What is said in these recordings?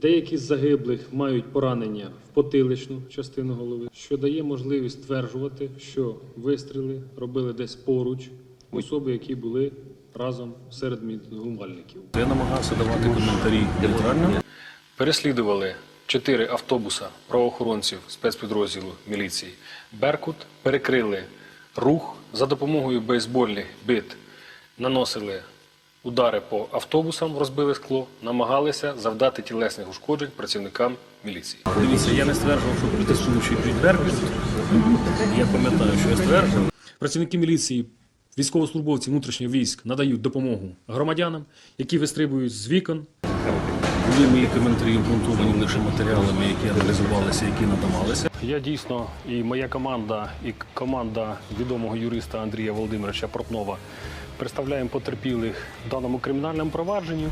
Деякі з загиблих мають поранення в потиличну частину голови, що дає можливість стверджувати, що вистріли робили десь поруч особи, які були разом серед мінгумальників. Я намагався давати коментарі нейтрально. Переслідували чотири автобуса правоохоронців спецпідрозділу міліції. Беркут перекрили рух за допомогою бейсбольних бит, наносили удари по автобусам, розбили скло, намагалися завдати тілесних ушкоджень працівникам міліції. Дивіться, я не стверджував, що протестуючий під Беркут. Я пам'ятаю, що я стверджував. Працівники міліції, військовослужбовці внутрішніх військ надають допомогу громадянам, які вистрибують з вікон, Були мої коментарі обґрунтовані лише матеріалами, які аналізувалися, які надавалися. Я дійсно і моя команда, і команда відомого юриста Андрія Володимировича Портнова представляємо потерпілих в даному кримінальному провадженні.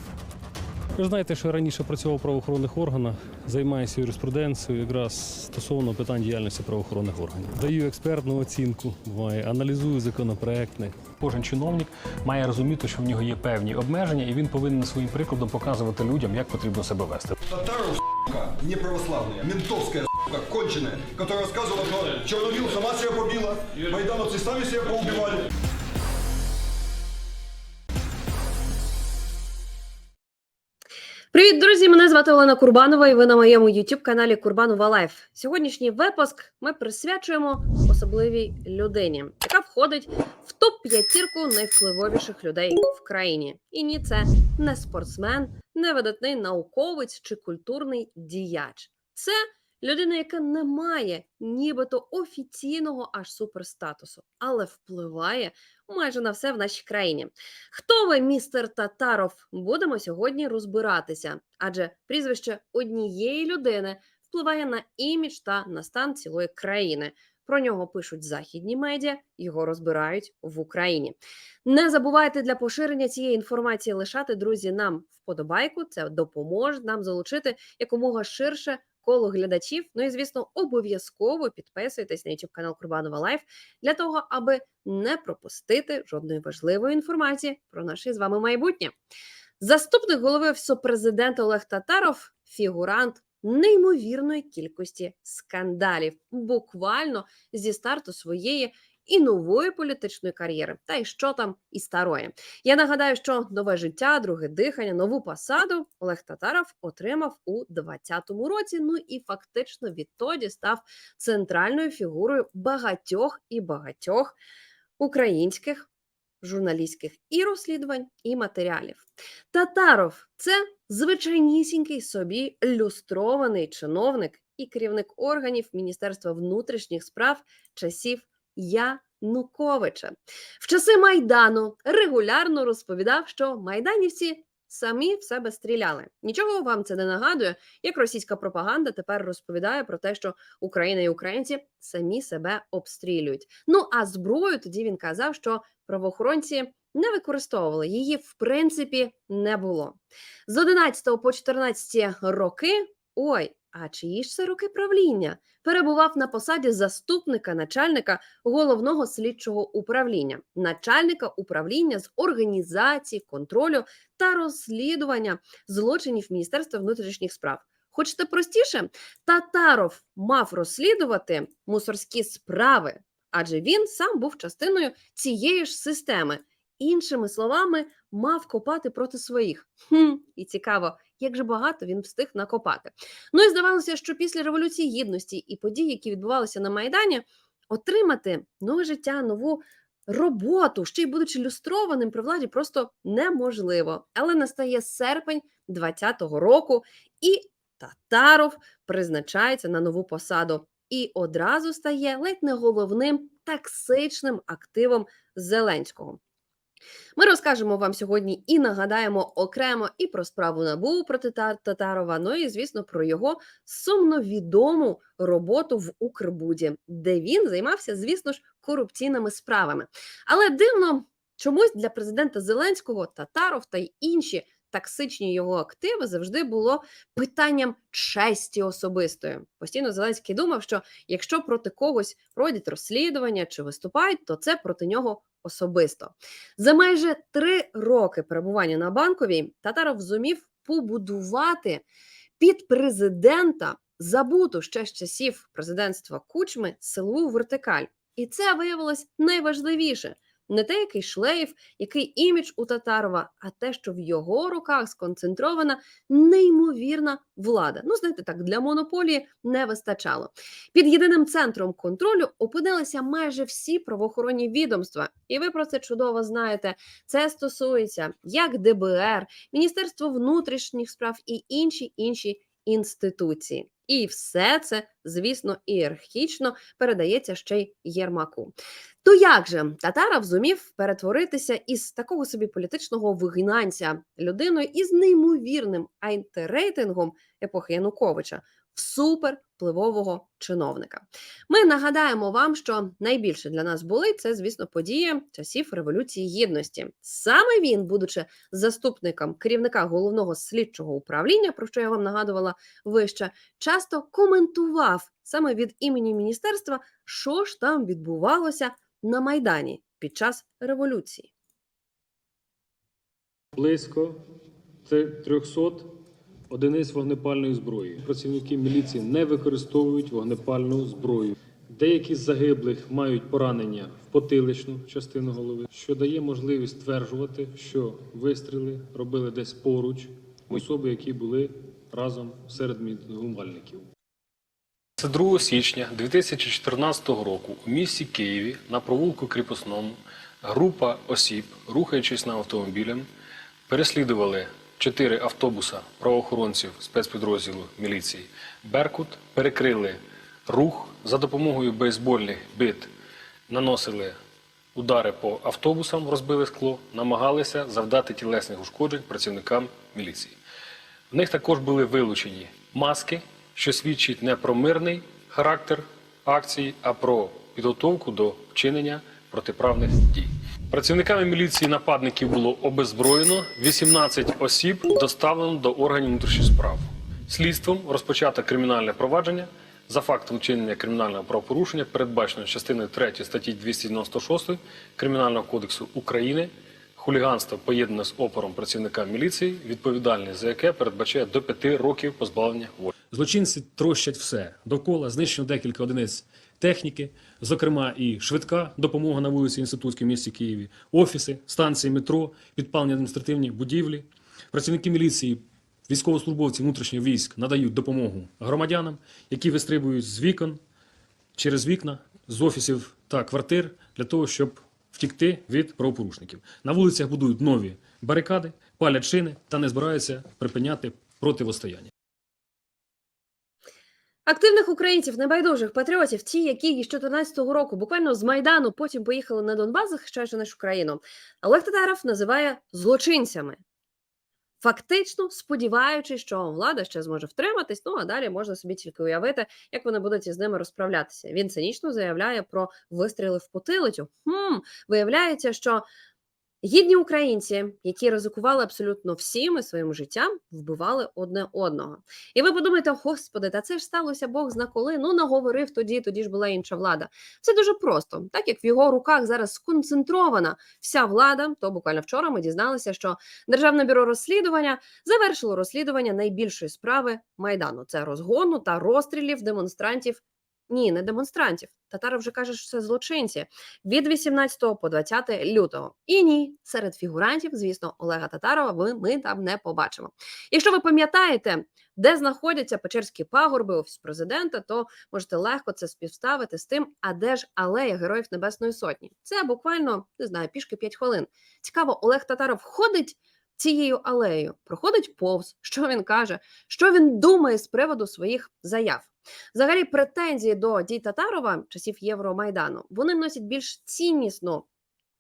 Ви ж знаєте, що я раніше працював в правоохоронних органах, займаюся юриспруденцією якраз стосовно питань діяльності правоохоронних органів. Даю експертну оцінку, буває, аналізую законопроекти. Кожен чиновник має розуміти, що в нього є певні обмеження, і він повинен своїм прикладом показувати людям, як потрібно себе вести. Татаров, сука, неправославная, ментовская, сука, конченая, которая рассказывала, что Черновил сама себя побила, майдановцы сами себя поубивали. Привіт, друзі! Мене звати Олена Курбанова, і ви на моєму youtube каналі Курбанова Лайф. Сьогоднішній випуск ми присвячуємо особливій людині, яка входить в топ п'ятірку найвпливовіших людей в країні. І ні, це не спортсмен, не видатний науковець чи культурний діяч. Це людина, яка не має нібито офіційного аж суперстатусу, але впливає майже на все в нашій країні. Хто ви, містер Татаров? Будемо сьогодні розбиратися, адже прізвище однієї людини впливає на імідж та на стан цілої країни. Про нього пишуть західні медіа, його розбирають в Україні. Не забувайте для поширення цієї інформації лишати друзі нам вподобайку. Це допоможе нам залучити якомога ширше коло глядачів. Ну і звісно, обов'язково підписуйтесь на YouTube канал Курбанова Лайф для того, аби не пропустити жодної важливої інформації про наше з вами майбутнє. Заступник голови Офісу президента Олег Татаров фігурант неймовірної кількості скандалів, буквально зі старту своєї і нової політичної кар'єри, та й що там і старої. Я нагадаю, що нове життя, друге дихання, нову посаду Олег Татаров отримав у 2020 році. Ну і фактично відтоді став центральною фігурою багатьох і багатьох українських журналістських і розслідувань, і матеріалів. Татаров це звичайнісінький собі люстрований чиновник і керівник органів Міністерства внутрішніх справ часів Януковича. В часи Майдану регулярно розповідав, що майданівці самі в себе стріляли. Нічого вам це не нагадує, як російська пропаганда тепер розповідає про те, що Україна і українці самі себе обстрілюють. Ну а зброю тоді він казав, що правоохоронці не використовували її, в принципі, не було. З 11 по 14 роки. Ой, а чиї ж це роки правління? Перебував на посаді заступника начальника головного слідчого управління, начальника управління з організації, контролю та розслідування злочинів Міністерства внутрішніх справ. Хочете простіше? Татаров мав розслідувати мусорські справи, адже він сам був частиною цієї ж системи. Іншими словами, мав копати проти своїх. Хм, і цікаво, як же багато він встиг накопати. Ну і здавалося, що після революції гідності і подій, які відбувалися на майдані, отримати нове життя, нову роботу, ще й будучи люстрованим при владі, просто неможливо. Але настає серпень 2020 року, і Татаров призначається на нову посаду і одразу стає ледь не головним токсичним активом Зеленського. Ми розкажемо вам сьогодні і нагадаємо окремо і про справу НАБУ проти Татарова, ну і звісно про його сумновідому роботу в Укрбуді, де він займався, звісно ж, корупційними справами. Але дивно, чомусь для президента Зеленського Татаров та й інші токсичні його активи завжди було питанням честі особистої. Постійно Зеленський думав, що якщо проти когось проводять розслідування чи виступають, то це проти нього особисто. За майже три роки перебування на банковій Татаров зумів побудувати під президента забуту ще з часів президентства Кучми силову вертикаль. І це виявилось найважливіше. Не те, який шлейф, який імідж у Татарова, а те, що в його руках сконцентрована неймовірна влада. Ну, знаєте, так для монополії не вистачало. Під єдиним центром контролю опинилися майже всі правоохоронні відомства, і ви про це чудово знаєте. Це стосується як ДБР, Міністерство внутрішніх справ і інші інші інституції. І все це, звісно, ієрархічно передається ще й Єрмаку. То як же Татаров зумів перетворитися із такого собі політичного вигнанця людиною із неймовірним айнтерейтингом епохи Януковича в супервпливового чиновника? Ми нагадаємо вам, що найбільше для нас були це, звісно, події часів Революції Гідності. Саме він, будучи заступником керівника головного слідчого управління, про що я вам нагадувала вище, часто коментував саме від імені міністерства, що ж там відбувалося на Майдані під час революції. Близько це 300 одиниць вогнепальної зброї. Працівники міліції не використовують вогнепальну зброю. Деякі з загиблих мають поранення в потиличну частину голови, що дає можливість стверджувати, що вистріли робили десь поруч особи, які були разом серед мітингувальників. 22 січня 2014 року у місті Києві на провулку Кріпосному група осіб, рухаючись на автомобілем, переслідували чотири автобуса правоохоронців спецпідрозділу міліції Беркут, перекрили рух за допомогою бейсбольних бит, наносили удари по автобусам, розбили скло, намагалися завдати тілесних ушкоджень працівникам міліції. В них також були вилучені маски, що свідчить не про мирний характер акції, а про підготовку до вчинення протиправних дій. Працівниками міліції нападників було обезброєно 18 осіб, доставлено до органів внутрішніх справ. Слідством розпочато кримінальне провадження за фактом вчинення кримінального правопорушення, передбачено частиною 3 статті 296 Кримінального кодексу України хуліганство поєднане з опором працівника міліції, відповідальність за яке передбачає до 5 років позбавлення волі. Злочинці трощать все довкола, знищено декілька одиниць техніки, зокрема і швидка допомога на вулиці Інститутській в місті Києві, офіси, станції метро, підпалені адміністративні будівлі. Працівники міліції, військовослужбовці внутрішніх військ надають допомогу громадянам, які вистрибують з вікон через вікна, з офісів та квартир для того, щоб втікти від правопорушників. На вулицях будують нові барикади, палять шини та не збираються припиняти противостояння. Активних українців, небайдужих патріотів, ті, які з 2014 року буквально з майдану потім поїхали на Донбас, захищаючи нашу країну, Олег Татаров називає злочинцями. Фактично сподіваючись, що влада ще зможе втриматись, ну а далі можна собі тільки уявити, як вони будуть із ними розправлятися. Він цинічно заявляє про вистріли в потилицю. Хм, виявляється, що гідні українці, які ризикували абсолютно всім і своїм життям, вбивали одне одного. І ви подумаєте, господи, та це ж сталося Бог зна коли. Ну наговорив тоді, тоді ж була інша влада. Все дуже просто, так як в його руках зараз сконцентрована вся влада, то буквально вчора ми дізналися, що Державне бюро розслідування завершило розслідування найбільшої справи майдану. Це розгону та розстрілів демонстрантів. Ні, не демонстрантів. Татаров вже каже, що це злочинці від 18 по 20 лютого. І ні, серед фігурантів, звісно, Олега Татарова ми, ми там не побачимо. Якщо ви пам'ятаєте, де знаходяться Печерські пагорби, офіс президента, то можете легко це співставити з тим, а де ж алея Героїв Небесної Сотні. Це буквально не знаю, пішки 5 хвилин. Цікаво, Олег Татаров ходить цією алеєю, проходить повз, що він каже, що він думає з приводу своїх заяв. Взагалі, претензії до дій Татарова часів Євромайдану вони носять більш ціннісну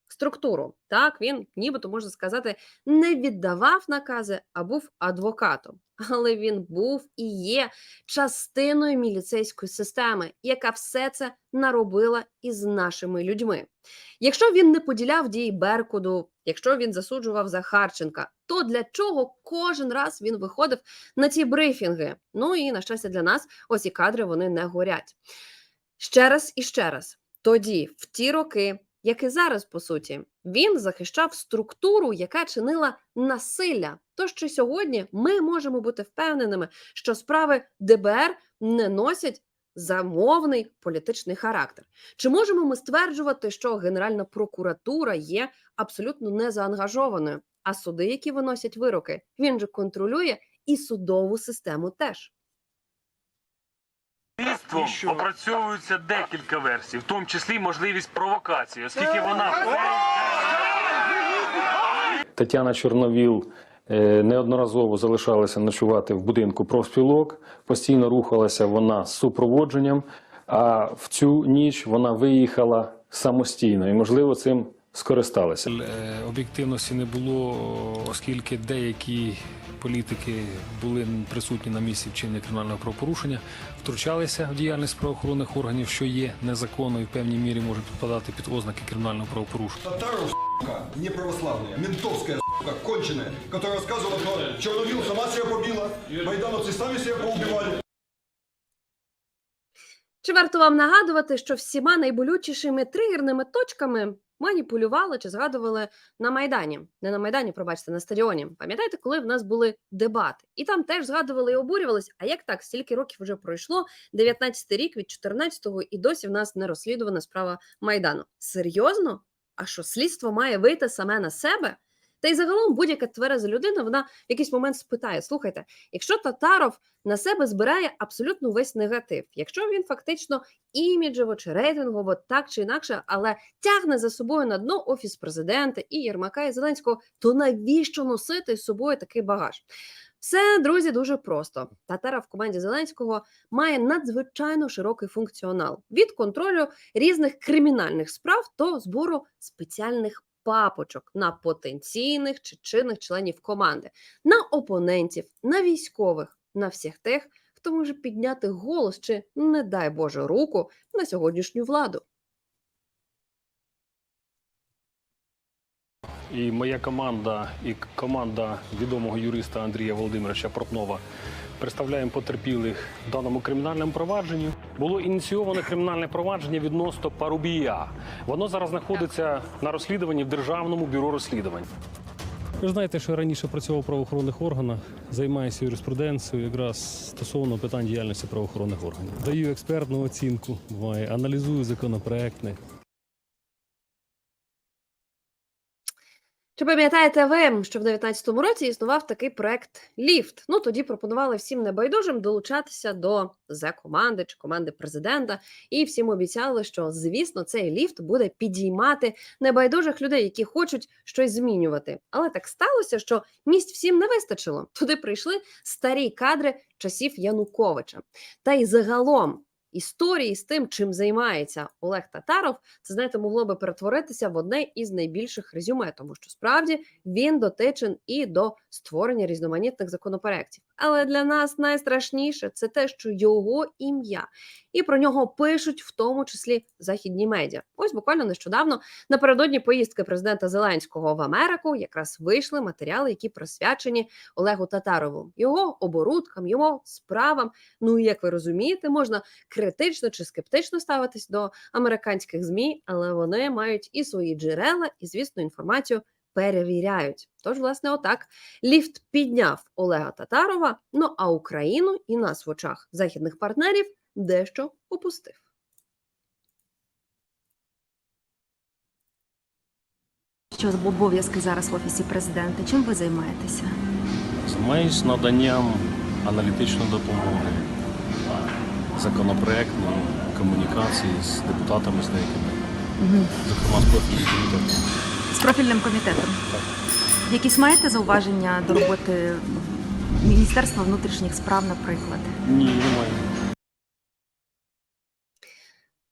структуру. Так, він, нібито можна сказати, не віддавав накази, а був адвокатом. Але він був і є частиною міліцейської системи, яка все це наробила із нашими людьми. Якщо він не поділяв дії Беркуду, якщо він засуджував Захарченка, то для чого кожен раз він виходив на ці брифінги? Ну і на щастя для нас, ось і кадри вони не горять. Ще раз і ще раз. Тоді, в ті роки, як і зараз, по суті, він захищав структуру, яка чинила насилля. То що сьогодні ми можемо бути впевненими, що справи ДБР не носять замовний політичний характер. Чи можемо ми стверджувати, що Генеральна прокуратура є абсолютно незаангажованою, а суди, які виносять вироки, він же контролює і судову систему теж. Слідством опрацьовується декілька версій, в тому числі можливість провокації, оскільки вона Тетяна Чорновіл е, неодноразово залишалася ночувати в будинку профспілок, постійно рухалася вона з супроводженням, а в цю ніч вона виїхала самостійно і, можливо, цим скористалася. Е, Об'єктивності не було, оскільки деякі політики були присутні на місці вчинення кримінального правопорушення, втручалися в діяльність правоохоронних органів, що є незаконно і в певній мірі може підпадати під ознаки кримінального правопорушення. Татаров, сука, неправославная, ментовская, сука, конченая, которая рассказывала, что Черновил сама себя побила, майдановцы сами себя поубивали. Чи варто вам нагадувати, що всіма найболючішими тригерними точками маніпулювали чи згадували на Майдані? Не на Майдані, пробачте, на стадіоні. Пам'ятаєте, коли в нас були дебати? І там теж згадували і обурювались. А як так? Стільки років вже пройшло, 19-й рік від 14-го, і досі в нас не розслідувана справа Майдану. Серйозно? А що слідство має вийти саме на себе? Та й загалом будь-яка твереза людина вона в якийсь момент спитає: слухайте, якщо Татаров на себе збирає абсолютно весь негатив, якщо він фактично іміджево чи рейтингово так чи інакше, але тягне за собою на дно офіс президента і Єрмака і Зеленського, то навіщо носити з собою такий багаж? Все, друзі, дуже просто. Татара в команді Зеленського має надзвичайно широкий функціонал від контролю різних кримінальних справ до збору спеціальних папочок на потенційних чи чинних членів команди, на опонентів, на військових, на всіх тих, хто може підняти голос чи, не дай Боже, руку на сьогоднішню владу. І моя команда, і команда відомого юриста Андрія Володимировича Портнова представляємо потерпілих в даному кримінальному провадженні. Було ініційовано кримінальне провадження відносно Парубія. Воно зараз знаходиться на розслідуванні в Державному бюро розслідувань. Ви знаєте, що я раніше працював в правоохоронних органах, займаюся юриспруденцією якраз стосовно питань діяльності правоохоронних органів. Даю експертну оцінку, буває, аналізую законопроекти. Чи пам'ятаєте ви, що в 19-му році існував такий проект Ліфт? Ну тоді пропонували всім небайдужим долучатися до зе команди чи команди президента, і всім обіцяли, що звісно цей ліфт буде підіймати небайдужих людей, які хочуть щось змінювати. Але так сталося, що місць всім не вистачило. Туди прийшли старі кадри часів Януковича. Та й загалом історії з тим, чим займається Олег Татаров, це знаєте, могло би перетворитися в одне із найбільших резюме, тому що справді він дотичен і до створення різноманітних законопроєктів. Але для нас найстрашніше це те, що його ім'я і про нього пишуть в тому числі західні медіа. Ось буквально нещодавно напередодні поїздки президента Зеленського в Америку якраз вийшли матеріали, які присвячені Олегу Татарову, його оборудкам, його справам. Ну і як ви розумієте, можна критично чи скептично ставитись до американських змі, але вони мають і свої джерела, і звісно, інформацію перевіряють. Тож, власне, отак ліфт підняв Олега Татарова. Ну а Україну і нас в очах західних партнерів дещо опустив. Що за обов'язки зараз в офісі президента? Чим ви займаєтеся? Займаюсь наданням аналітичної допомоги, законопроектної комунікації з депутатами з деякими, зокрема з профільним комітетом. З профільним комітетом. Якісь маєте зауваження до роботи Міністерства внутрішніх справ, наприклад? Ні, немає.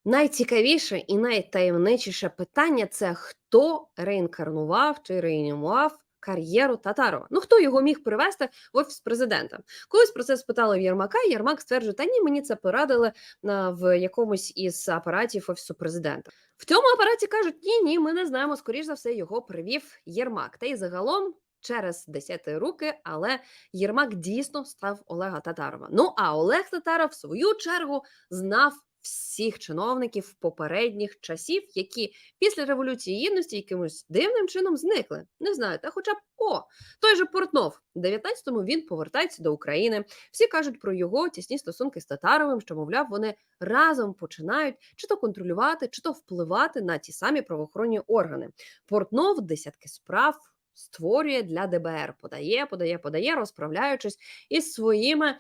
Найцікавіше і найтаємничіше питання це хто реінкарнував чи реанімував кар'єру Татарова. Ну хто його міг привести в офіс президента? Колись про це спитали в Єрмака. Єрмак стверджує, та ні, мені це порадили в якомусь із апаратів офісу президента. В цьому апараті кажуть: ні, ні, ми не знаємо. Скоріш за все, його привів Єрмак. Та й загалом. Через десяти руки, але Єрмак дійсно став Олега Татарова. Ну а Олег Татаров, в свою чергу, знав всіх чиновників попередніх часів, які після революції гідності якимось дивним чином зникли. Не знаю, та хоча б о, той же Портнов. В 19-му він повертається до України. Всі кажуть про його тісні стосунки з Татаровим, що, мовляв, вони разом починають чи то контролювати, чи то впливати на ті самі правоохоронні органи. Портнов десятки справ створює для ДБР, подає, подає, подає, розправляючись із своїми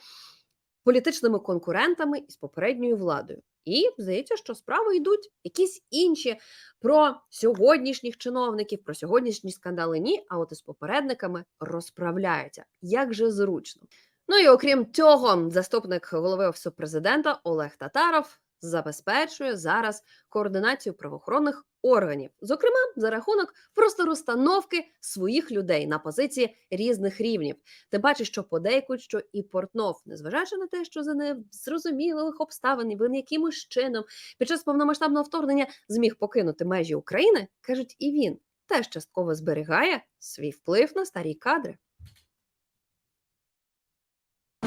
політичними конкурентами із попередньою владою. І здається, що справи йдуть якісь інші про сьогоднішніх чиновників, про сьогоднішні скандали ні, а от із попередниками розправляються. Як же зручно. Ну і окрім цього, заступник голови офісу президента Олег Татаров забезпечує зараз координацію правоохоронних органів, зокрема за рахунок просто розстановки своїх людей на позиції різних рівнів. Тим паче, що подейкують, що і Портнов, незважаючи на те, що за незрозумілих обставин він якимось чином під час повномасштабного вторгнення зміг покинути межі України, кажуть, і він теж частково зберігає свій вплив на старі кадри.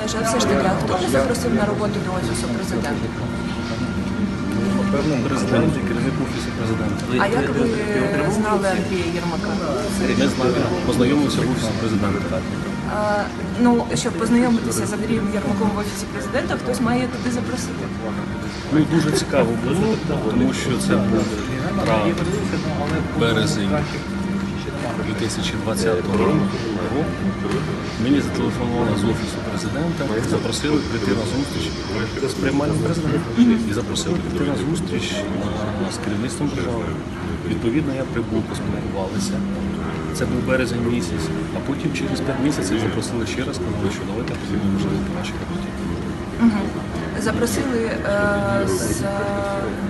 Все ж таки, хто запросив на роботу до офісу президента? Президент і керівник офісу президента. А як ви знали Андрія Єрмака? Ми знали, познайомилися в офісі президента. А, ну, щоб познайомитися з Андрієм Єрмаком в офісі президента, хтось має туди запросити. Ну, дуже цікаво було, тому що це був травень, березень 2020 року. Мені зателефонували з офісу президента, запросили прийти на зустріч з приймальним президентом і запросили прийти на зустріч з керівництвом держави. Відповідно, я прибув, поспілкувалися. Це був березень місяць, а потім через 5 місяців запросили ще раз, сказали, що давайте можливо по нашій роботі. Запросили е, з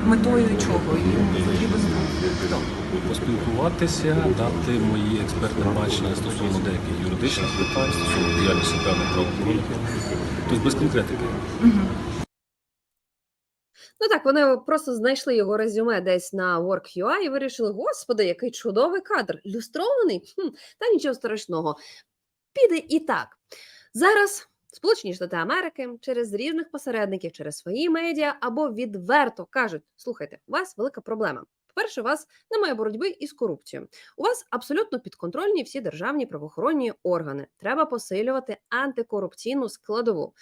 метою чого? Їм потрібен хто? поспілкуватися, дати мої експертне бачення стосовно деяких юридичних питань, стосовно діяльності певних правоохоронних. Тобто без конкретики. Ну так, вони просто знайшли його резюме десь на Work.ua і вирішили: господи, який чудовий кадр! Люстрований? Хм, та нічого страшного. Піде і так. Зараз Сполучені Штати Америки через різних посередників, через свої медіа або відверто кажуть: слухайте, у вас велика проблема. По-перше, у вас немає боротьби із корупцією. У вас абсолютно підконтрольні всі державні правоохоронні органи. Треба посилювати антикорупційну складову.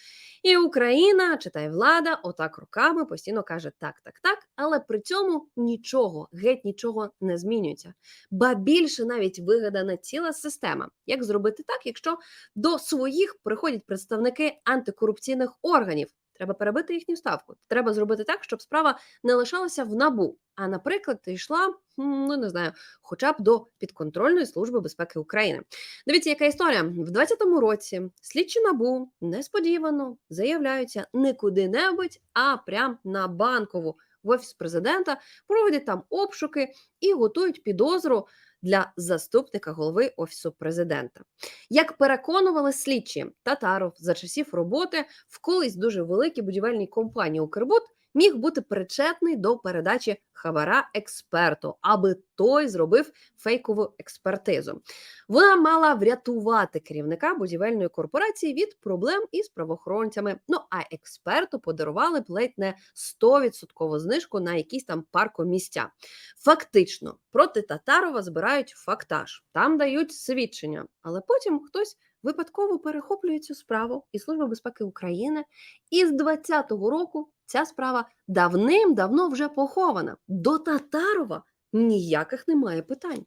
І Україна, читай влада, отак руками постійно каже так, так, так, але при цьому нічого, геть нічого не змінюється. Ба більше навіть вигадана ціла система. Як зробити так, якщо до своїх приходять представники антикорупційних органів? Треба перебити їхню ставку. Треба зробити так, щоб справа не лишалася в набу, а, наприклад, йшла, ну не знаю, хоча б до підконтрольної служби безпеки України. Дивіться, яка історія в 2020 році. Слідчі набу несподівано заявляються не куди-небудь, а прям на банкову в офіс президента, проводять там обшуки і готують підозру для заступника голови офісу президента. Як переконували слідчі, Татаров за часів роботи в колись дуже великій будівельній компанії Укрбуд міг бути причетний до передачі хабара експерту, аби той зробив фейкову експертизу. Вона мала врятувати керівника будівельної корпорації від проблем із правоохоронцями. Ну а експерту подарували б ледь не 100% знижку на якісь там паркомістя. Фактично, проти Татарова збирають фактаж, там дають свідчення, але потім хтось випадково перехоплює цю справу, і Служба безпеки України. І з 20-го року ця справа давним-давно вже похована. До Татарова ніяких немає питань.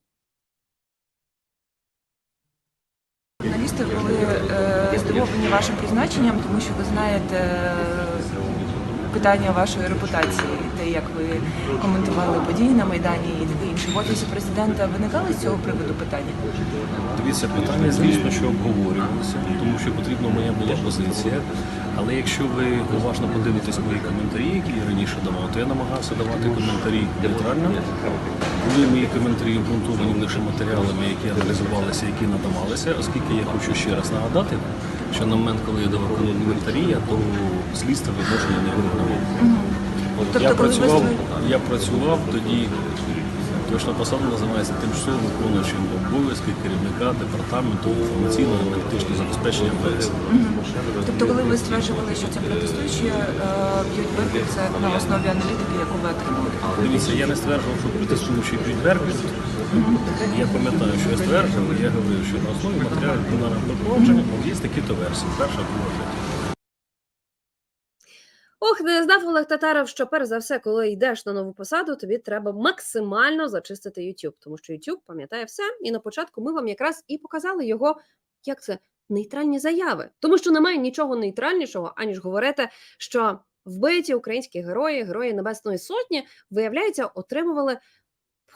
Журналісти були е, здивовані вашим призначенням, тому що ви знаєте е, питання вашої репутації, те, як ви коментували події на Майдані і інше. В офісі президента виникали з цього приводу питання? Дивіться, питання, звісно, що обговорювалося, тому що потрібна моя була позиція. Але якщо ви уважно подивитесь мої коментарі, які я раніше давав, то я намагався давати коментарі нейтрально. Були мої коментарі обґрунтовані лише матеріалами, які аналізувалися, які надавалися, оскільки я хочу ще раз нагадати, що на момент, коли я давав коментарі, я до слідства відношення не визнавав. Тобто, я, ви працював, я працював тоді Точна посада називається тимчасово виконуючим обов'язки керівника департаменту інформаційно-аналітичного забезпечення МВС. Тобто, коли ви стверджували, що це протестуючі е, б'ють Беркут, це на основі аналітики, яку ви отримали? Дивіться, я не стверджував, що протестуючі б'ють Беркут. Я пам'ятаю, що я стверджував, я говорив, що на основі матеріалів кримінального провадження є такі-то версії. Перша, друга, третя. Знав Олег Татаров, що перш за все, коли йдеш на нову посаду, тобі треба максимально зачистити YouTube, тому що YouTube пам'ятає все. І на початку ми вам якраз і показали його, як це нейтральні заяви, тому що немає нічого нейтральнішого, аніж говорити, що вбиті українські герої, герої Небесної Сотні, виявляється, отримували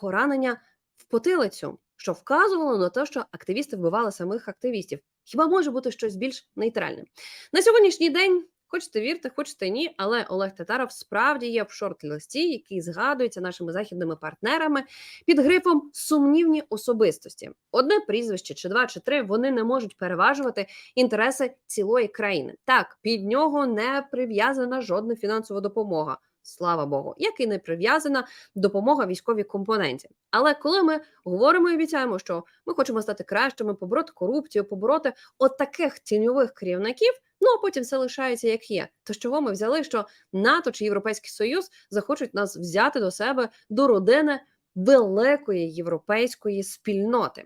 поранення в потилицю, що вказувало на те, що активісти вбивали самих активістів. Хіба може бути щось більш нейтральне? На сьогоднішній день, хочете вірте, хочете ні, але Олег Татаров справді є в шорт-листі, який згадується нашими західними партнерами під грифом сумнівні особистості. Одне прізвище, чи два, чи три вони не можуть переважувати інтереси цілої країни. Так, під нього не прив'язана жодна фінансова допомога. Слава Богу, як і не прив'язана допомога військовій компоненті. Але коли ми говоримо і обіцяємо, що ми хочемо стати кращими, побороти корупцію, побороти от таких тіньових керівників, ну а потім все лишається як є. То з чого ми взяли, що НАТО чи Європейський Союз захочуть нас взяти до себе до родини великої європейської спільноти.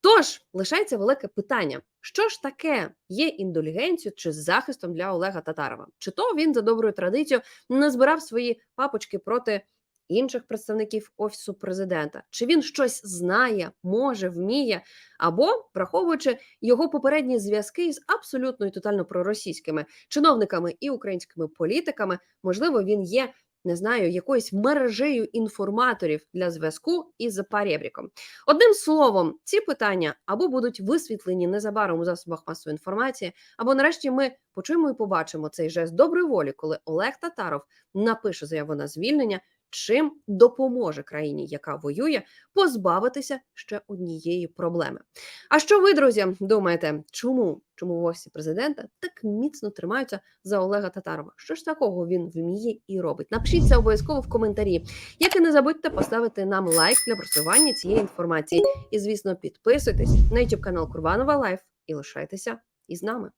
Тож лишається велике питання: що ж таке є індулігенцією чи захистом для Олега Татарова? Чи то він за доброю традицією не збирав свої папочки проти інших представників офісу президента? Чи він щось знає, може, вміє, або враховуючи його попередні зв'язки з абсолютно і тотально проросійськими чиновниками і українськими політиками, можливо, він є. Не знаю, якоюсь мережею інформаторів для зв'язку із Парєбріком. Одним словом, ці питання або будуть висвітлені незабаром у засобах масової інформації, або нарешті ми почуємо і побачимо цей жест доброї волі, коли Олег Татаров напише заяву на звільнення, чим допоможе країні, яка воює, позбавитися ще однієї проблеми. А що ви, друзі, думаєте, чому? Чому в офісі президента так міцно тримаються за Олега Татарова? Що ж такого він вміє і робить? Напишіть це обов'язково в коментарі. Як і не забудьте поставити нам лайк для просування цієї інформації. І, звісно, підписуйтесь на YouTube канал Курбанова Лайф і лишайтеся із нами.